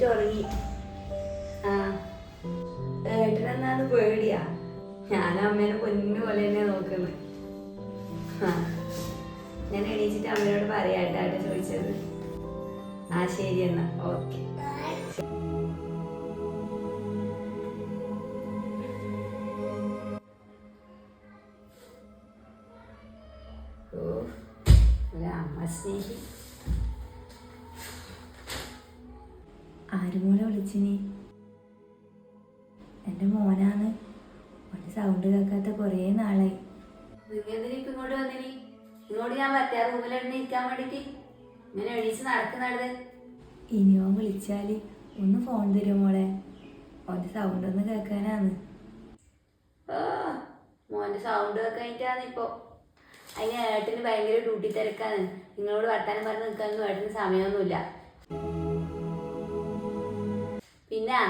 ചായയിൽ ഉറങ്ങി ആ ഏട്ടനെന്നാന്ന് പേടിയാ. ഞാൻ അമ്മേനെ പൊന്നു പോലെ തന്നെ നോക്കുന്നത് ഞാൻ എണീച്ചിട്ട് അമ്മയോട് പറയാട്ടാട്ടോ ചോദിച്ചത്. ആ ശരി എന്നാ. ഓക്കെ. എന്റെ മോനാണ്. ഓന്റെ സൗണ്ട് കേൾക്കാത്ത കുറേ നാളായി. ഇങ്ങോട്ട് വന്നിനി? ഇങ്ങോട്ട് ഞാൻ പറ്റാ റൂമിലിരുന്ന് ഇരിക്കാൻ വേണ്ടിട്ട്. ഇങ്ങനെ എണീച്ച് നടക്കുന്നത് ഇനിയോ വിളിച്ചാൽ ഒന്ന് ഫോൺ തരും മോളെ? ഓന്റെ സൗണ്ട് ഒന്ന് കേൾക്കാനാണ്. ഓ മോന്റെ സൗണ്ട് കേൾക്കാനിട്ടാണ് ഇപ്പോ. ഇപ്പൊ അതിന് ഏട്ടന് ഭയങ്കര ഡ്യൂട്ടി തിരക്കാണ്. നിങ്ങളോട് വർത്താനം പറഞ്ഞ് നിൽക്കാനൊന്നും ഏട്ടന് സമയമൊന്നുമില്ല. പിന്നെ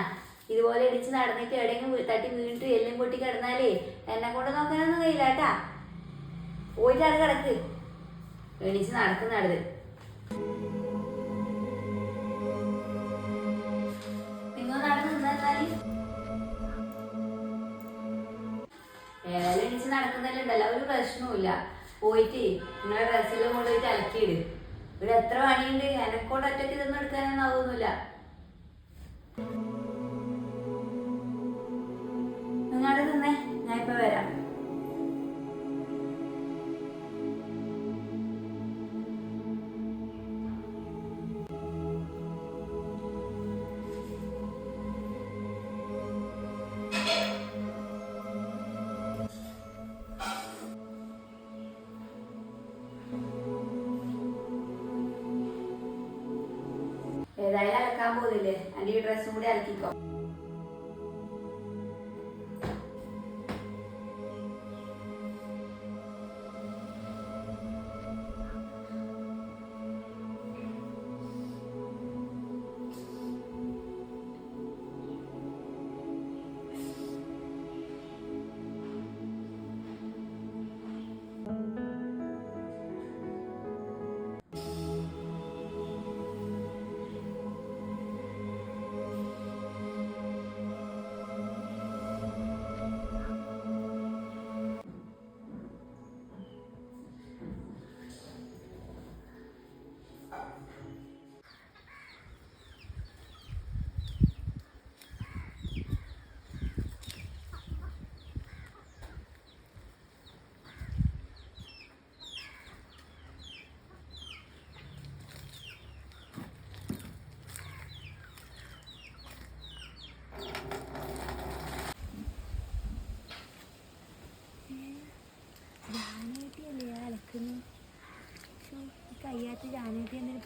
ഇതുപോലെ ഇടിച്ച് നടന്നിട്ട് എവിടെയെങ്കിലും തട്ടി വീണിട്ട് എല്ലാം പൊട്ടി കിടന്നാലേ എന്നെ കൊണ്ട് നോക്കാനൊന്നും കഴിയില്ല കേട്ടാ. പോയിട്ട് അത് കിടക്ക്. എണീച്ച് നടക്കുന്നത് ഏതായാലും എണീച്ച് നടക്കുന്നല്ലുണ്ടല്ലോ ഒരു പ്രശ്നവുമില്ല. പോയിട്ട് നിങ്ങളെ ഡ്രസ്സെല്ലാം കൊണ്ടുപോയിട്ട് അലക്കിയിട്. ഇവിടെ എത്ര പണിയുണ്ട്? എനക്കോട് ഒറ്റയ്ക്ക് ഇതൊന്നും എടുക്കാനൊന്നും ആവുന്നില്ല. നിങ്ങളുടെ നിന്നേ ഞാൻ ഇപ്പൊ വരാം ഏതായാലും അലക്കാൻ പോകുന്നില്ലേ എന്റെ ഈ ഡ്രസ്സും കൂടി അലക്കിക്കോ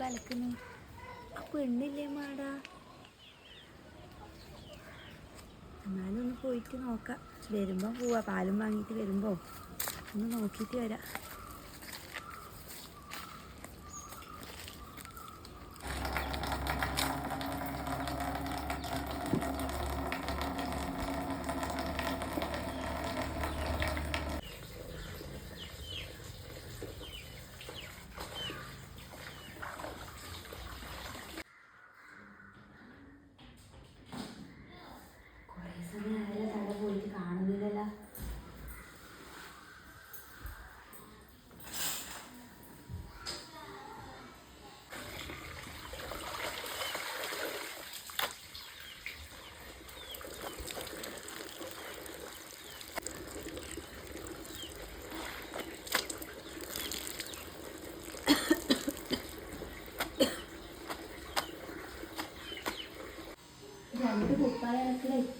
അലക്കുന്നു ആ പെണ്ണില്ലേ മാടാ? എന്നാലും ഒന്ന് പോയിട്ട് നോക്കാം. വരുമ്പോൾ പോവാ. പാലും വാങ്ങിയിട്ട് വരുമ്പോൾ ഒന്ന് നോക്കിയിട്ട് വരാം.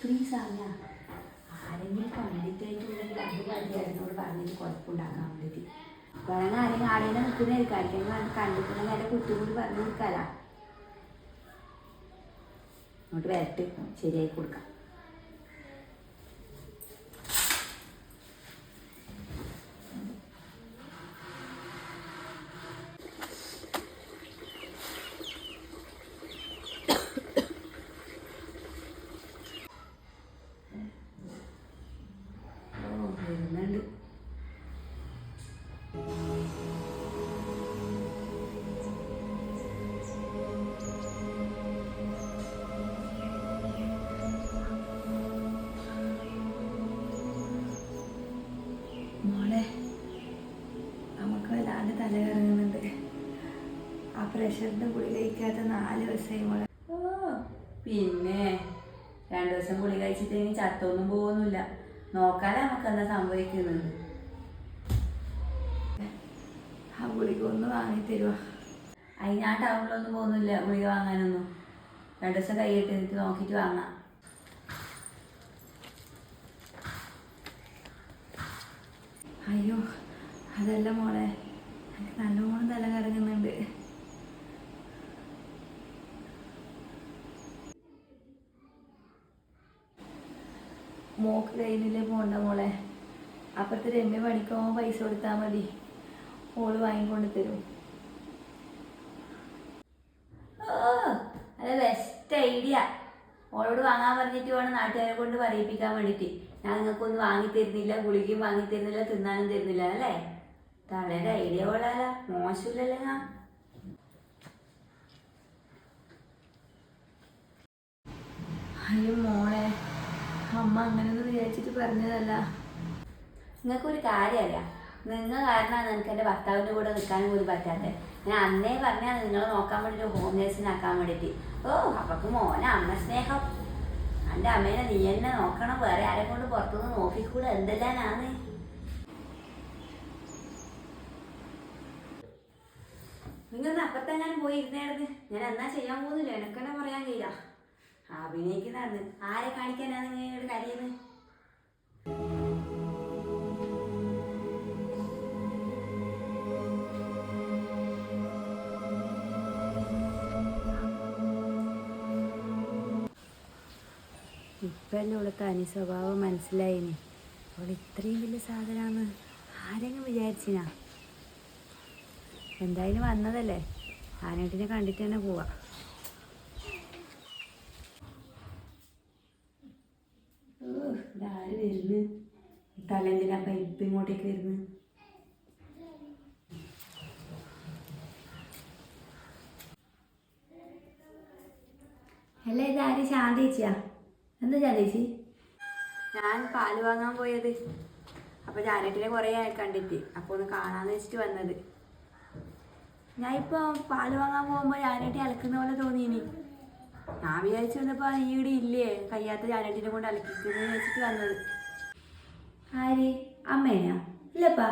പ്ലീസ് അല്ല ആരെങ്കിലും പണ്ഡിറ്റായിട്ടുണ്ടെങ്കിൽ അത് മതിയായിരുന്നോട് പറഞ്ഞിട്ട് കുഴപ്പമുണ്ടാക്കാൻ വേണ്ടിയിട്ട്. വേണമെങ്കിൽ ആരെങ്കിലും ആരെങ്കിലും നിൽക്കുന്നതായിരിക്കും. ആരെങ്കിലും കണ്ടിട്ടുണ്ടെങ്കിൽ എന്റെ കുട്ടികൂടി പറഞ്ഞു കൊടുക്കാല. അങ്ങോട്ട് വരട്ട്. ശരിയായി കൊടുക്കാം. പ്രഷറിന്റെ ഗുളി കഴിക്കാത്ത നാല് ദിവസമായി മോളെ. ഓ പിന്നെ രണ്ടു ദിവസം ഗുളി കഴിച്ചിട്ട് ഇനി ചത്തൊന്നും പോകുന്നില്ല. നോക്കാതെ നമുക്ക് എന്താ സംഭവിക്കുന്നത്. ആ ഗുളിക ഒന്ന് വാങ്ങി തരുമോ അതിന് ഞാൻ ടൗണിലൊന്നും പോകുന്നില്ല ഗുളിക വാങ്ങാനൊന്നും. രണ്ടു ദിവസം കൈയിട്ട് എനിക്ക് നോക്കിയിട്ട് വാങ്ങാം. അയ്യോ അതല്ല മോളെ. നല്ല നല്ലോണം തല കറങ്ങുന്നുണ്ട്. മോക്ക് കയ്യിലില്ലേ പോണ്ട മോളെ. അപ്പുറത്ത് രമ്യ പണിക്കോ പൈസ കൊടുത്താൽ മതി. മോൾ വാങ്ങിക്കൊണ്ട് തരും അല്ല ബെസ്റ്റ് ഐഡിയ ഓളോട് വാങ്ങാൻ പറഞ്ഞിട്ട് വേണം നാട്ടുകാരെ കൊണ്ട് പറയിപ്പിക്കാൻ വേണ്ടിയിട്ട് ഞാൻ നിങ്ങൾക്കൊന്നും വാങ്ങി തരുന്നില്ല ഗുളികയും വാങ്ങി തരുന്നില്ല തിന്നാനും തരുന്നില്ല അല്ലേ? തളയുടെ ഐഡിയ കൊള്ളാല മോശമില്ലല്ലോ ഞാൻ. അയ്യോ മോളെ അമ്മ അങ്ങനെയൊന്നും വിചാരിച്ചിട്ട് പറഞ്ഞതല്ല. നിങ്ങൾക്കൊരു കാര്യമല്ല നിങ്ങൾ കാരണമാണ് എനിക്ക് എന്റെ ഭർത്താവിന്റെ കൂടെ നിൽക്കാനും പോലും പറ്റാത്തത്. ഞാൻ അന്നേ പറഞ്ഞാൽ നിങ്ങളെ നോക്കാൻ വേണ്ടിയിട്ട് ഹോം നേഴ്സിനാക്കാൻ വേണ്ടിയിട്ട്. ഓ അപ്പക്ക് മോനെ അമ്മ സ്നേഹം. എന്റെ അമ്മേനെ നീ എന്നെ നോക്കണം. വേറെ ആരെ കൊണ്ട് പുറത്തുനിന്ന് നോക്കിക്കൂടെ? എന്തെല്ലാനാണ് നിങ്ങൾ അപ്പത്തെങ്ങാനും പോയി ഇരുന്നായിരുന്നു ഞാൻ എന്നാ ചെയ്യാൻ പോകുന്നില്ല? എനക്കെന്നെ പറയാൻ കഴിയില്ല അഭിനയിക്കുന്നതാണ്. ആരെ കാണിക്കാനാണ് നിങ്ങളുടെ കരയുന്നത് ഇപ്പല്ലേ ഉള്ള തനി സ്വഭാവം മനസ്സിലായിന്. അവൾ ഇത്രയും വലിയ സാധനമാണ് ആരെങ്കിലും വിചാരിച്ചിനാ? എന്തായാലും വന്നതല്ലേ? ആനേട്ടിനെ കണ്ടിട്ട് തന്നെ പോവാ ഇതാര് വരുന്നു തലെന്തിനാ പൈപ്പ് ഇങ്ങോട്ടേക്ക് വരുന്നു അല്ല ഇതാര്? ശാന്തേച്ചിയാ എന്താ ശാന്തേച്ചി ഞാൻ പാൽ വാങ്ങാൻ പോയത്. അപ്പൊ ജാനറ്റിനെ കുറേ ആയി കണ്ടിട്ട്. അപ്പൊ ഒന്ന് കാണാന്ന് വെച്ചിട്ട് വന്നത്. ഞാൻ ഇപ്പൊ പാൽ വാങ്ങാൻ പോകുമ്പോ ജാനറ്റി അലക്കുന്ന പോലെ തോന്നിയിനി. ഞാൻ വിചാരിച്ചു വന്നപ്പോ ഈ ഇവിടെ ഇല്ലേ? കയ്യാത്ത ജാനറ്റിനെ കൊണ്ട് അലക്കിക്കുന്നു വെച്ചിട്ട് വന്നത്. ആര്? അമ്മേനാ? ഇല്ലപ്പാ.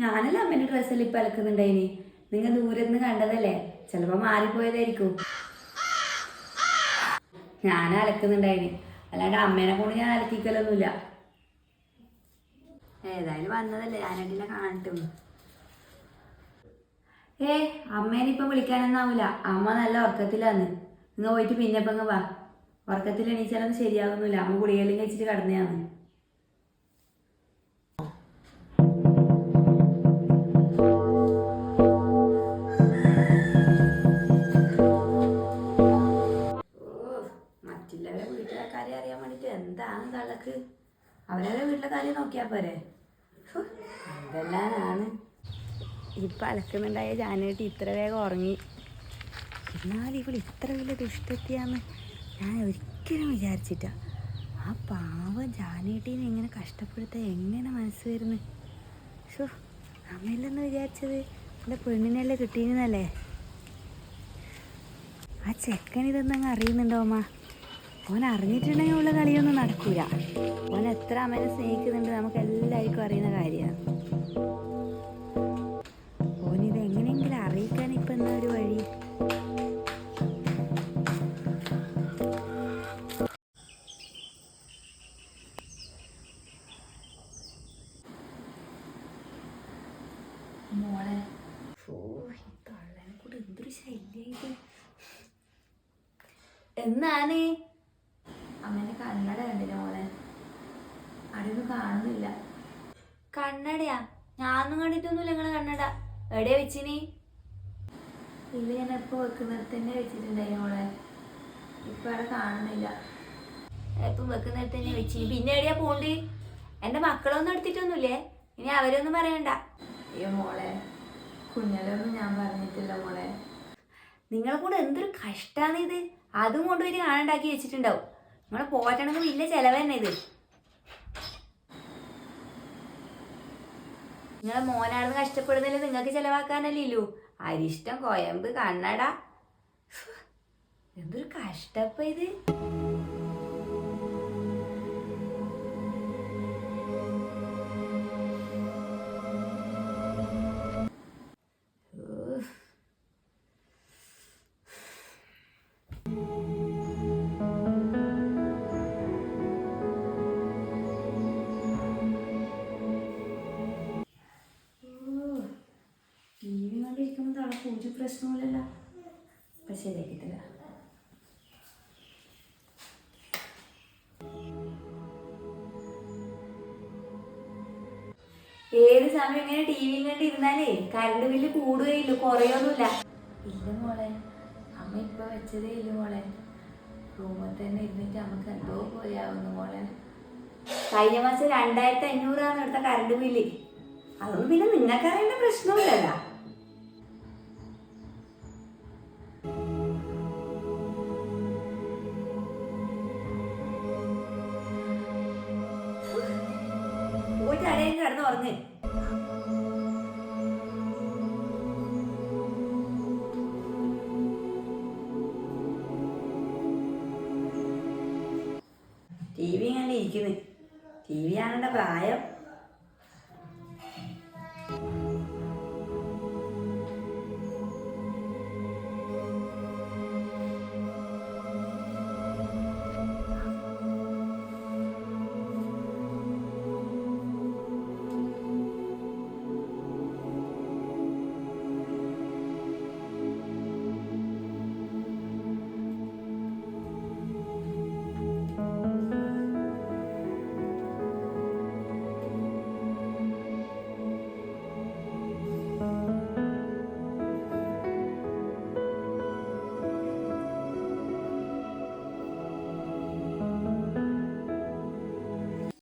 ഞാനല്ല അമ്മേന്റെ ഡ്രസ്സെല്ലാം ഇപ്പം അലക്കുന്നുണ്ടായിനി? നിങ്ങൾ ദൂരെ നിന്ന് കണ്ടതല്ലേ? ചിലപ്പോൾ മാറിപ്പോയതായിരിക്കും. ഞാൻ അലക്കുന്നുണ്ടായിനി. അല്ലാണ്ട് അമ്മേനെ കൊണ്ട് ഞാൻ അലക്കിക്കലൊന്നുമില്ല. ഏതായാലും വന്നതല്ലേ. ജാനറ്റിനെ കാണട്ടും. ഏ അമ്മേനെ ഇപ്പം വിളിക്കാനൊന്നാവൂല. അമ്മ നല്ല ഉറക്കത്തിലാന്ന്. നിങ്ങൾ പോയിട്ട് പിന്നെ ഇപ്പം വാ. ഉറക്കത്തിൽ എണീച്ചാലൊന്നും ശരിയാകുന്നില്ല അമ്മ ഗുളികയെല്ലാം കഴിച്ചിട്ട് കിടന്നതാണ് എന്താണ് തള്ളക്ക് അവരവരെ വീട്ടിലെ കാര്യം നോക്കിയാ പോരെ. എന്തെല്ലാമാണ് ഇപ്പം അലക്കുന്നുണ്ടായ ജാനേട്ടി ഇത്ര വേഗം ഉറങ്ങി. എന്നാൽ ഇവൾ ഇത്ര വലിയ ദുഷ്ടത്തിയാന്ന് ഞാൻ ഒരിക്കലും വിചാരിച്ചിട്ട ആ പാവ ജാനേട്ടീനെ എങ്ങനെ കഷ്ടപ്പെടുത്താൻ എങ്ങനെ മനസ്സ് വരുന്നു? ഷോ അമ്മയില്ലെന്ന് വിചാരിച്ചത്? എന്റെ പെണ്ണിനല്ലേ കിട്ടിയിരുന്നല്ലേ ആ ചെക്കൻ ഇതൊന്നും അറിയുന്നുണ്ടോ അമ്മ ഓൻ അറിഞ്ഞിട്ടുണ്ടെങ്കിൽ ഉള്ള കളിയൊന്നും നടക്കൂല. ഓൻ എത്ര അമ്മനെ സ്നേഹിക്കുന്നുണ്ട് നമുക്ക് എല്ലാവർക്കും അറിയുന്ന കാര്യമാണ്. ഓനിത് എങ്ങനെയെങ്കിലും അറിയിക്കാൻ ഇപ്പം എന്താ ഒരു വഴി? മോളെ. ഓ കൂടെ എന്തൊരു ശല്യം ഇത്. എന്നാണ്? അമ്മേന്റെ കണ്ണട കണ്ടില്ല മോളെ? അവിടെയൊന്നും കാണുന്നില്ല. കണ്ണടയാ? ഞാനൊന്നും കണ്ടിട്ടൊന്നുമില്ല നിങ്ങളെ കണ്ണട. എവിടെയാ വെച്ചിനി? ഇല്ല ഞാൻ എപ്പോ വെക്കുന്നിടത്ത് തന്നെ വെച്ചിട്ടുണ്ടായി മോളെ. ഇപ്പൊ അവിടെ കാണുന്നില്ല. എപ്പം വെക്കുന്നിടത്ത് തന്നെ വെച്ചിനി. പിന്നെ എവിടെയാ പോണ്ട്? എന്റെ മക്കളൊന്നും എടുത്തിട്ടൊന്നുമില്ലേ? ഇനി അവരൊന്നും പറയണ്ട. അയ്യോ മോളെ കുഞ്ഞലൊന്നും ഞാൻ പറഞ്ഞിട്ടില്ല മോളെ. നിങ്ങളെ കൂടെ എന്തൊരു കഷ്ടാണ് ഇത് അതും കൊണ്ടുപോയി കാണണ്ടാക്കി വെച്ചിട്ടുണ്ടാവും. നിങ്ങളെ പോറ്റണമെങ്കിൽ വലിയ ചെലവ് തന്നെ ഇത്. നിങ്ങളെ മോനാണെന്ന് കഷ്ടപ്പെടുന്നില്ല നിങ്ങൾക്ക് ചെലവാക്കാനല്ലേ അരിഷ്ടം കോയമ്പ് കണ്ണട. എന്തൊരു കഷ്ടപ്പ ഇത്. ഇപ്പം ശരിയാക്കിയിട്ടില്ല ഏത് സമയം ഇങ്ങനെ ടി വി കണ്ട് ഇരുന്നാലേ കറണ്ട് ബില്ല് കൂടുകയില്ല കുറയൊന്നുമില്ല ഇല്ല മോളെ അമ്മ ഇപ്പൊ വെച്ചതേ ഇല്ല മോളെ. റൂമിൽ തന്നെ ഇരുന്നിട്ട് നമുക്ക് എന്തോ പോലെയാവുന്നു മോളെ. കഴിഞ്ഞ മാസം രണ്ടായിരത്തി അഞ്ഞൂറാണ് എടുത്ത കറണ്ട് ബില്ല് അതൊന്നും പിന്നെ നിങ്ങൾക്ക് അറിയേണ്ട പ്രശ്നമില്ലല്ലോ. ടി വി ഇങ്ങനെ ഇരിക്കുന്നു. ടി വി കാണേണ്ട പ്രായം.